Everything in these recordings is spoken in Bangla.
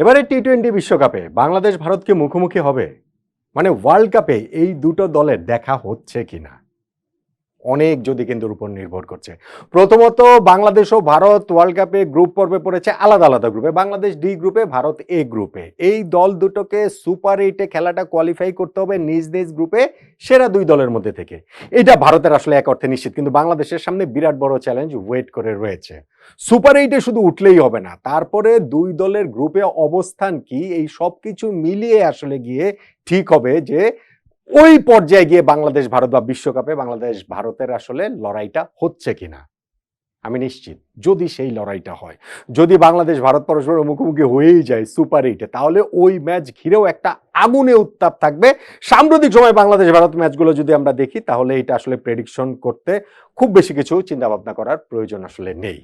এবারে টি টোয়েন্টি বিশ্বকাপে বাংলাদেশ ভারতকে মুখোমুখি হবে। মানে ওয়ার্ল্ড কাপে এই দুটো দলের দেখা হচ্ছে কিনা? অনেক যদি কেন্দ্রের উপর নির্ভর করছে। প্রথমত বাংলাদেশ ও ভারত ওয়ার্ল্ড কাপে গ্রুপ পর্বে পড়েছে আলাদা আলাদা গ্রুপে বাংলাদেশ ডি গ্রুপে ভারত এ। গ্রুপে এই দল দুটোকে সুপার এইটে খেলাটা কোয়ালিফাই করতে হবে নিজ নিজ গ্রুপে সেরা দুই দলের মধ্যে থেকে। এটা ভারতের আসলে এক অর্থে নিশ্চিত, কিন্তু বাংলাদেশের সামনে বিরাট বড় চ্যালেঞ্জ ওয়েট করে রয়েছে। সুপার এইটে শুধু উঠলেই হবে না, তারপরে দুই দলের গ্রুপে অবস্থান কি, এই সব কিছু মিলিয়ে আসলে গিয়ে ঠিক হবে যে ওই পর্যায়ে গিয়ে বাংলাদেশ, ভারত বা বিশ্বকাপে বাংলাদেশ, ভারতের আসলে লড়াইটা হচ্ছে কিনা? আমি নিশ্চিত যদি সেই লড়াইটা হয়, যদি বাংলাদেশ, ভারত পরস্পরের মুখোমুখি হয়েই যায় সুপার এইটে তাহলে ওই ম্যাচ ঘিরেও একটা আগুনে উত্তাপ থাকবে। সাম্প্রতিক সময় বাংলাদেশ, ভারত ম্যাচগুলো যদি আমরা দেখি, তাহলে এটা আসলে প্রেডিকশন করতে খুব বেশি কিছু চিন্তাভাবনা করার প্রয়োজন আসলে নেই।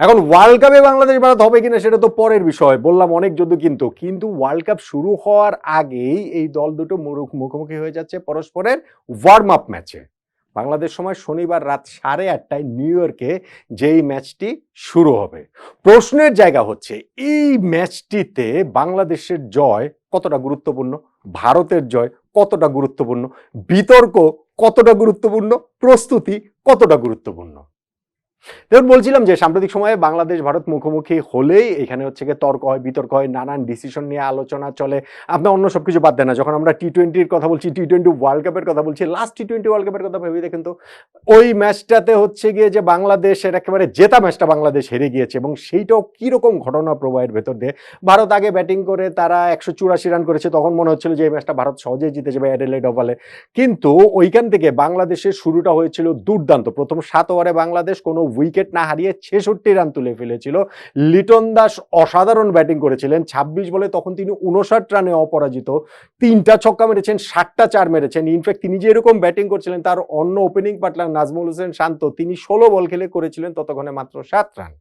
এখন ওয়ার্ল্ড কাপে বাংলাদেশ ভারত হবে কিনা সেটা তো পরের বিষয়। বললাম অনেক যদু কিন্তু কিন্তু ওয়ার্ল্ড কাপ শুরু হওয়ার আগেই এই দল দুটো মুখোমুখি হয়ে যাচ্ছে পরস্পরের ওয়ার্ম আপ ম্যাচে বাংলাদেশ সময় শনিবার রাত সাড়ে আটটায় নিউ ইয়র্কে যেই ম্যাচটি শুরু হবে। প্রশ্নের জায়গা হচ্ছে, এই ম্যাচটিতে বাংলাদেশের জয় কতটা গুরুত্বপূর্ণ? ভারতের জয় কতটা গুরুত্বপূর্ণ? বিতর্ক কতটা গুরুত্বপূর্ণ? প্রস্তুতি কতটা গুরুত্বপূর্ণ? যেমন বলছিলাম যে সাম্প্রতিক সময়ে বাংলাদেশ, ভারত মুখোমুখি হলেই এখানে হচ্ছে গিয়ে তর্ক হয়, বিতর্ক হয়, নানান ডিসিশন নিয়ে আলোচনা চলে। আপনার অন্য সব কিছু বাদ দেয় না। যখন আমরা টি টোয়েন্টির কথা বলছি টি টোয়েন্টি ওয়ার্ল্ড কাপের কথা বলছি লাস্ট টি টোয়েন্টি ওয়ার্ল্ড কাপের কথা ভেবে দেখেন তো, ওই ম্যাচটাতে হচ্ছে গিয়ে যে বাংলাদেশের একেবারে জেতা ম্যাচটা বাংলাদেশ হেরে গিয়েছে এবং সেইটাও কীরকম ঘটনা প্রবাহের ভেতর দিয়ে ভারত আগে ব্যাটিং করে তারা একশো চুরাশি রান করেছে, তখন মনে হচ্ছিল যে এই ম্যাচটা ভারত সহজেই জিতে যাবে অ্যাডেলাইড ওভালে কিন্তু ওইখান থেকে বাংলাদেশের শুরুটা হয়েছিল দুর্দান্ত। প্রথম সাত ওভারে বাংলাদেশ, কোনো উইকেট না হারিয়ে ছেষট্টি রান তুলে ফেলেছিল। লিটন দাস অসাধারণ ব্যাটিং করেছিলেন। ২৬ বলে তখন তিনি উনষাট রানে অপরাজিত। তিনটা ছক্কা মেরেছেন ষাটটা চার মেরেছেন। ইনফ্যাক্ট তিনি যে এরকম ব্যাটিং করছিলেন, তার অন্য ওপেনিং পার্টনার নাজমুল হোসেন শান্ত, তিনি ষোলো বল খেলে করেছিলেন, ততক্ষণে মাত্র সাত রান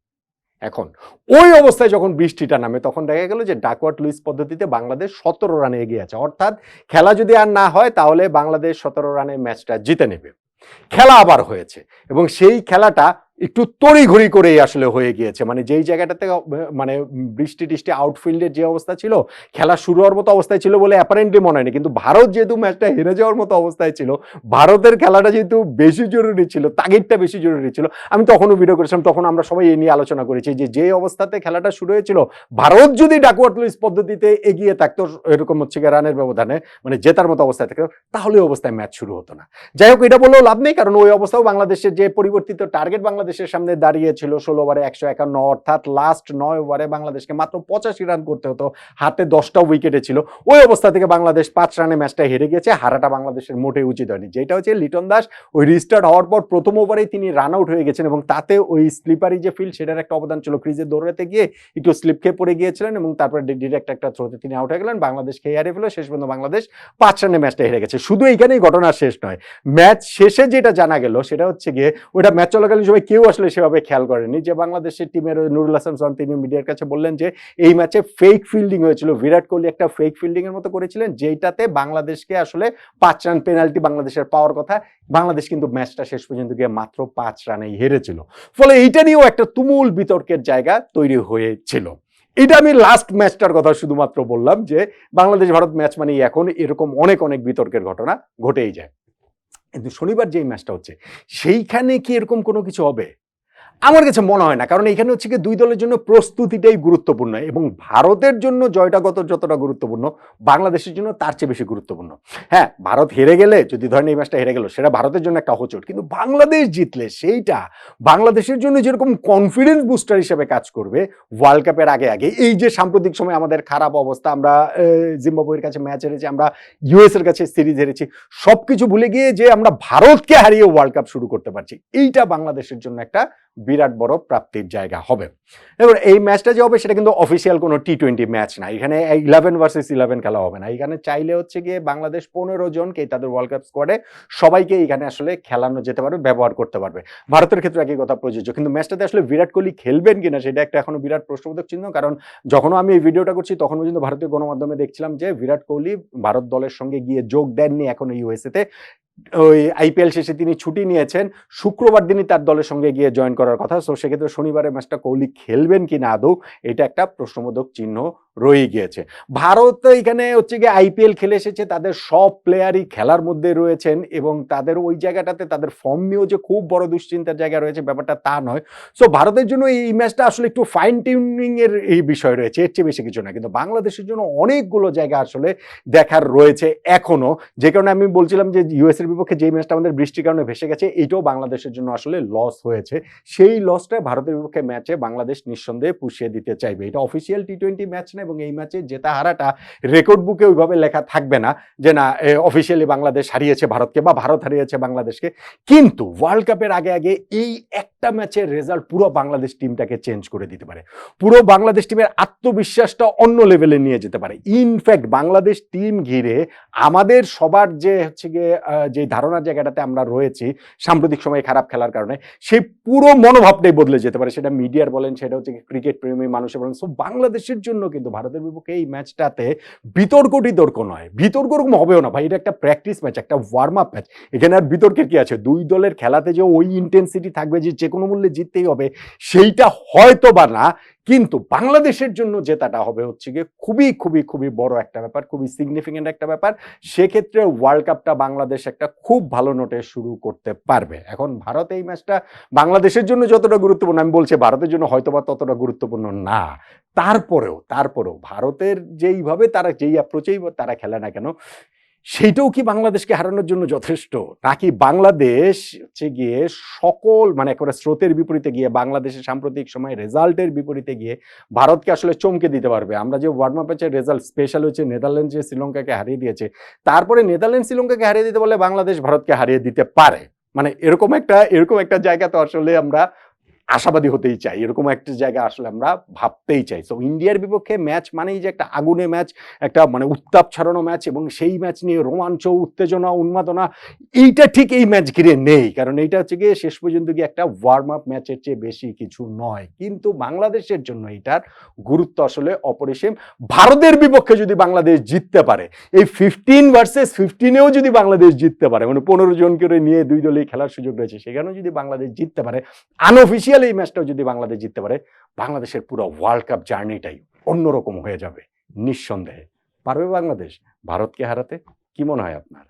এখন, ওই অবস্থায় যখন বৃষ্টিটা নামে, তখন দেখা গেল যে ডাকওয়ার্ট লুইস পদ্ধতিতে বাংলাদেশ সতেরো রানে এগিয়ে আছে। অর্থাৎ খেলা যদি আর না হয়, তাহলে বাংলাদেশ সতেরো রানে ম্যাচটা জিতে নেবে। খেলা আবার হয়েছে এবং সেই খেলাটা একটু তড়িঘড়ি করেই আসলে হয়ে গিয়েছে। মানে যেই জায়গাটাতে মানে বৃষ্টি টিষ্টি আউটফিল্ডের যে অবস্থা ছিল, খেলা শুরু হওয়ার মতো অবস্থায় ছিল বলে অ্যাপারেন্টলি মনে হয়নি। কিন্তু ভারত যেহেতু ম্যাচটা হেরে যাওয়ার মতো অবস্থায় ছিল, ভারতের খেলাটা যেহেতু বেশি জরুরি ছিল, তাগিদটা বেশি জরুরি ছিল, আমি তখনও ভিডিও করেছিলাম, তখন আমরা সবাই এই নিয়ে আলোচনা করেছি যে যে অবস্থাতে খেলাটা শুরু হয়েছিল, ভারত যদি ডাকওয়ার্ট লুইস পদ্ধতিতে এগিয়ে থাকতো, এরকম হচ্ছে রানের ব্যবধানে মানে জেতার মতো অবস্থায় থাকতো, তাহলে অবস্থায় ম্যাচ শুরু হতো না। যাই হোক, এটা বললেও লাভ নেই, কারণ ওই অবস্থাও বাংলাদেশের যে পরিবর্তিত টার্গেট বাংলাদেশের সামনে দাঁড়িয়েছিল ষোলো ওভারে একশো একান্ন, অর্থাৎ লাস্ট নয় ওভারে বাংলাদেশকে মাত্র পঁচাশি রান করতে হতো। হাতে দশটা উইকেটে ছিল। ওই অবস্থা থেকে বাংলাদেশ পাঁচ রানে ম্যাচটা হেরে গেছে। হারাটা বাংলাদেশের মোটেই উচিত হয়নি। যেটা হচ্ছে লিটন দাস ওই রিস্টার্ট হওয়ার পর প্রথম ওভারেই তিনি রান আউট হয়ে গেছেন এবং তাতে ওই স্লিপারি যে ফিল্ড সেটার একটা অবদান ছিল। ক্রিজে দৌড়াতে গিয়ে একটু স্লিপ খেয়ে পড়ে গিয়েছিলেন এবং তারপরে ডিরেক্ট একটা থ্রোতে তিনি আউট হয়ে গেলেন। বাংলাদেশ খেয়ে হারিয়ে ফেলো শেষ পর্যন্ত বাংলাদেশ পাঁচ রানে ম্যাচটা হেরে গেছে। শুধু এইখানেই ঘটনা শেষ নয়। ম্যাচ শেষে যেটা জানা গেল সেটা হচ্ছে গিয়ে ওটা ম্যাচ চলাকালীন সময় কেউ আসলে সেভাবে খেয়াল করেনি যে বাংলাদেশের টিমের নুরুল হাসান সোহান তিনি মিডিয়ার কাছে বললেন যে এই ম্যাচে ফেক ফিল্ডিং হয়েছিল। বিরাট কোহলি একটা ফেক ফিল্ডিং এর মতো করেছিলেন যেটাতে বাংলাদেশকে আসলে পাঁচ রান পেনাল্টি বাংলাদেশের পাওয়ার কথা। বাংলাদেশ কিন্তু ম্যাচটা শেষ পর্যন্ত গিয়ে মাত্র পাঁচ রানেই হেরেছিল। ফলে এইটা নিয়েও একটা তুমুল বিতর্কের জায়গা তৈরি হয়েছিল। এটা আমি লাস্ট ম্যাচটার কথা শুধুমাত্র বললাম যে বাংলাদেশ ভারত ম্যাচ মানে এখন এরকম অনেক অনেক বিতর্কের ঘটনা ঘটেই যায়। কিন্তু শনিবার যেই ম্যাচটা হচ্ছে সেইখানে কি এরকম কোনো কিছু হবে? আমার কাছে মনে হয় না, কারণ এখানে হচ্ছে কি দুই দলের জন্য প্রস্তুতিটাই গুরুত্বপূর্ণ এবং ভারতের জন্য জয়টা কত যতটা গুরুত্বপূর্ণ, বাংলাদেশের জন্য তার চেয়ে বেশি গুরুত্বপূর্ণ। হ্যাঁ ভারত হেরে গেলে, যদি ধরেন এই ম্যাচটা হেরে গেল, সেটা ভারতের জন্য একটা হোচট, কিন্তু বাংলাদেশ জিতলে সেইটা বাংলাদেশের জন্য যেরকম কনফিডেন্স বুস্টার হিসেবে কাজ করবে ওয়ার্ল্ড কাপের আগে আগে, এই যে সাম্প্রতিক সময় আমাদের খারাপ অবস্থা, আমরা জিম্বাবুয়ের কাছে ম্যাচ হেরেছি, আমরা ইউএস এর কাছে সিরিজ হেরেছি, সবকিছু ভুলে গিয়ে যে আমরা ভারতকে হারিয়ে ওয়ার্ল্ড কাপ শুরু করতে পারছি, এইটা বাংলাদেশের জন্য একটা বিরাট বড় প্রাপ্তির জায়গা হবে। এবার এই ম্যাচটা যে হবে, সেটা কিন্তু অফিসিয়াল কোনো টি টোয়েন্টি ম্যাচ না। এখানে ইলেভেন ভার্সেস ইলেভেন খেলা হবে না। এখানে চাইলে হচ্ছে গিয়ে বাংলাদেশ পনেরো জনকে তাদের ওয়ার্ল্ড কাপ স্কোয়াডে সবাইকে এখানে আসলে খেলানো যেতে পারবে, ব্যবহার করতে পারবে। ভারতের ক্ষেত্রে একই কথা প্রযোজ্য। কিন্তু ম্যাচটাতে আসলে বিরাট কোহলি খেলবেন কিনা, সেটা একটা এখনও বিরাট প্রশ্নবোধক চিহ্ন। কারণ যখনও আমি এই ভিডিওটা করছি তখন পর্যন্ত ভারতীয় গণমাধ্যমে দেখছিলাম যে বিরাট কোহলি ভারত দলের সঙ্গে গিয়ে যোগ দেননি এখনও ইউএসএতে ওই আইপিএল শেষে তিনি ছুটি নিয়েছেন। শুক্রবার দিনই তার দলের সঙ্গে গিয়ে জয়েন করার কথা। সো সেক্ষেত্রে শনিবারের ম্যাচটা কোহলি খেলবেন কি না আদৌ? এটা একটা প্রশ্নবোধক চিহ্ন। রয়ে গিয়েছে। ভারত এখানে হচ্ছে গিয়ে আইপিএল খেলে এসেছে, তাদের সব প্লেয়ারই খেলার মধ্যে রয়েছেন এবং তাদের ওই জায়গাটাতে তাদের ফর্ম নিয়েও যে খুব বড় দুশ্চিন্তার জায়গা রয়েছে, ব্যাপারটা তা নয়। সো ভারতের জন্য এই ম্যাচটা আসলে একটু ফাইন টিউনিং এর এই বিষয় রয়েছে, এর চেয়ে বেশি কিছু না কিন্তু বাংলাদেশের জন্য অনেকগুলো জায়গা আসলে দেখার রয়েছে এখনও। যে কারণে আমি বলছিলাম যে ইউএস এর বিপক্ষে যে ম্যাচটা আমাদের বৃষ্টির কারণে ভেসে গেছে, এটাও বাংলাদেশের জন্য আসলে লস হয়েছে। সেই লসটা ভারতের বিপক্ষে ম্যাচে বাংলাদেশ নিঃসন্দেহে পুষিয়ে দিতে চাইবে। এটা অফিসিয়াল টি টোয়েন্টি ম্যাচ না এবং এই ম্যাচে জেতা হারাটা রেকর্ড বুকে ওইভাবে লেখা থাকবে না যে না অফিসিয়ালি বাংলাদেশ হারিয়েছে ভারতকে বা ভারত হারিয়েছে বাংলাদেশকে। কিন্তু ওয়ার্ল্ড কাপের আগে আগে এই একটা ম্যাচের রেজাল্ট পুরো বাংলাদেশ টিমটাকে চেঞ্জ করে দিতে পারে। পুরো বাংলাদেশ টিমের আত্মবিশ্বাসটা অন্য লেভেলে নিয়ে যেতে পারে। ইনফ্যাক্ট বাংলাদেশ টিম ঘিরে আমাদের সবার যে হচ্ছে গিয়ে যে ধারণার জায়গাটাতে আমরা রয়েছি সাম্প্রতিক সময়ে খারাপ খেলার কারণে সেই পুরো মনোভাবটাই বদলে যেতে পারে। সেটা মিডিয়ার বলেন, সেটা হচ্ছে ক্রিকেট প্রেমী মানুষের বলেন। সো বাংলাদেশের জন্য কিন্তু ভারতের বিপক্ষে এই ম্যাচটাতে বিতর্ক বিতর্ক নয়। বিতর্ক ওরকম হবেও না। ভাই, এটা একটা প্র্যাকটিস ম্যাচ একটা ওয়ার্ম আপ ম্যাচ এখানে আর বিতর্কের কি আছে? দুই দলের খেলাতে যে ওই ইন্টেন্সিটি থাকবে, যে যে কোনো মূল্যে জিততেই হবে, সেইটা হয়তো বা না। কিন্তু বাংলাদেশের জন্য জেতাটা হবে হচ্ছে গিয়ে খুবই খুবই খুবই বড় একটা ব্যাপার, খুবই সিগনিফিকেন্ট একটা ব্যাপার। সেক্ষেত্রে ওয়ার্ল্ড কাপটা বাংলাদেশ একটা খুব ভালো নোটে শুরু করতে পারবে। এখন ভারত এই ম্যাচটা বাংলাদেশের জন্য যতটা গুরুত্বপূর্ণ, আমি বলছি ভারতের জন্য হয়তো বা ততটা গুরুত্বপূর্ণ না। তারপরেও তারপরেও ভারতের যেইভাবে তারা যেই অ্যাপ্রোচেই তারা খেলে না কেন সেইটাও কি বাংলাদেশকে হারানোর জন্য যথেষ্ট? নাকি বাংলাদেশ হচ্ছে গিয়ে সকল মানে একেবারে স্রোতের বিপরীতে গিয়ে, বাংলাদেশের সাম্প্রতিক সময় রেজাল্টের বিপরীতে গিয়ে ভারতকে আসলে চমকে দিতে পারবে? আমরা যে ওয়ার্ম আপ ম্যাচের রেজাল্ট স্পেশাল হচ্ছে নেদারল্যান্ড যে শ্রীলঙ্কাকে হারিয়ে দিয়েছে, তারপরে নেদারল্যান্ড শ্রীলঙ্কাকে হারিয়ে দিতে বলে বাংলাদেশ ভারতকে হারিয়ে দিতে পারে? মানে এরকম একটা এরকম একটা জায়গা তো আসলে আমরা আশাবাদী হতেই চাই। এরকম একটা জায়গা আসলে আমরা ভাবতেই চাই। তো ইন্ডিয়ার বিপক্ষে ম্যাচ মানেই যে একটা আগুনে ম্যাচ একটা মানে উত্তাপ ছড়ানো ম্যাচ এবং সেই ম্যাচ নিয়ে রোমাঞ্চ, উত্তেজনা, উন্মাদনা, এইটা ঠিক এই ম্যাচ ঘিরে নেই। কারণ এইটা হচ্ছে গিয়ে শেষ পর্যন্ত গিয়ে একটা ওয়ার্ম আপ ম্যাচের চেয়ে বেশি কিছু নয়। কিন্তু বাংলাদেশের জন্য এটার গুরুত্ব আসলে অপরিসীম। ভারতের বিপক্ষে যদি বাংলাদেশ জিততে পারে, এই ফিফটিন ভার্সেস ফিফটিনেও যদি বাংলাদেশ জিততে পারে মানে পনেরো জনকে করে নিয়ে দুই দলেই খেলার সুযোগ রয়েছে, সেখানেও যদি বাংলাদেশ জিততে পারে আনঅফিসিয়াল এই ম্যাচটাও যদি বাংলাদেশ জিততে পারে, বাংলাদেশের পুরো ওয়ার্ল্ড কাপ জার্নিটাই অন্যরকম হয়ে যাবে, নিঃসন্দেহে। পারবে বাংলাদেশ? ভারতকে হারাতে? কি মনে হয় আপনার?